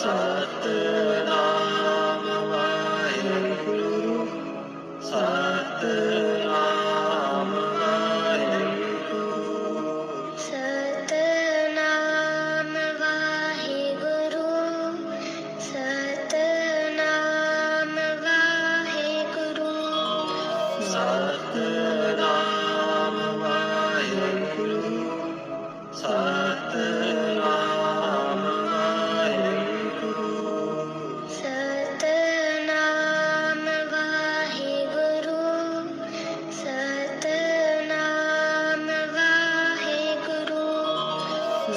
softly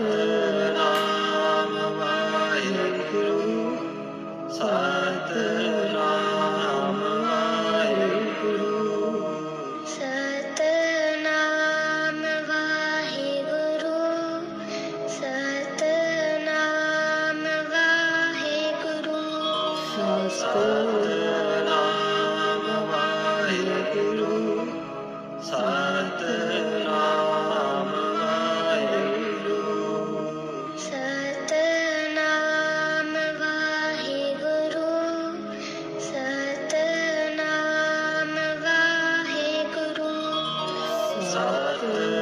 Namaste. Thank you.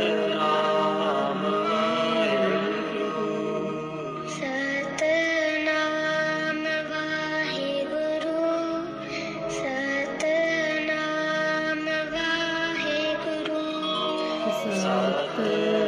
Sati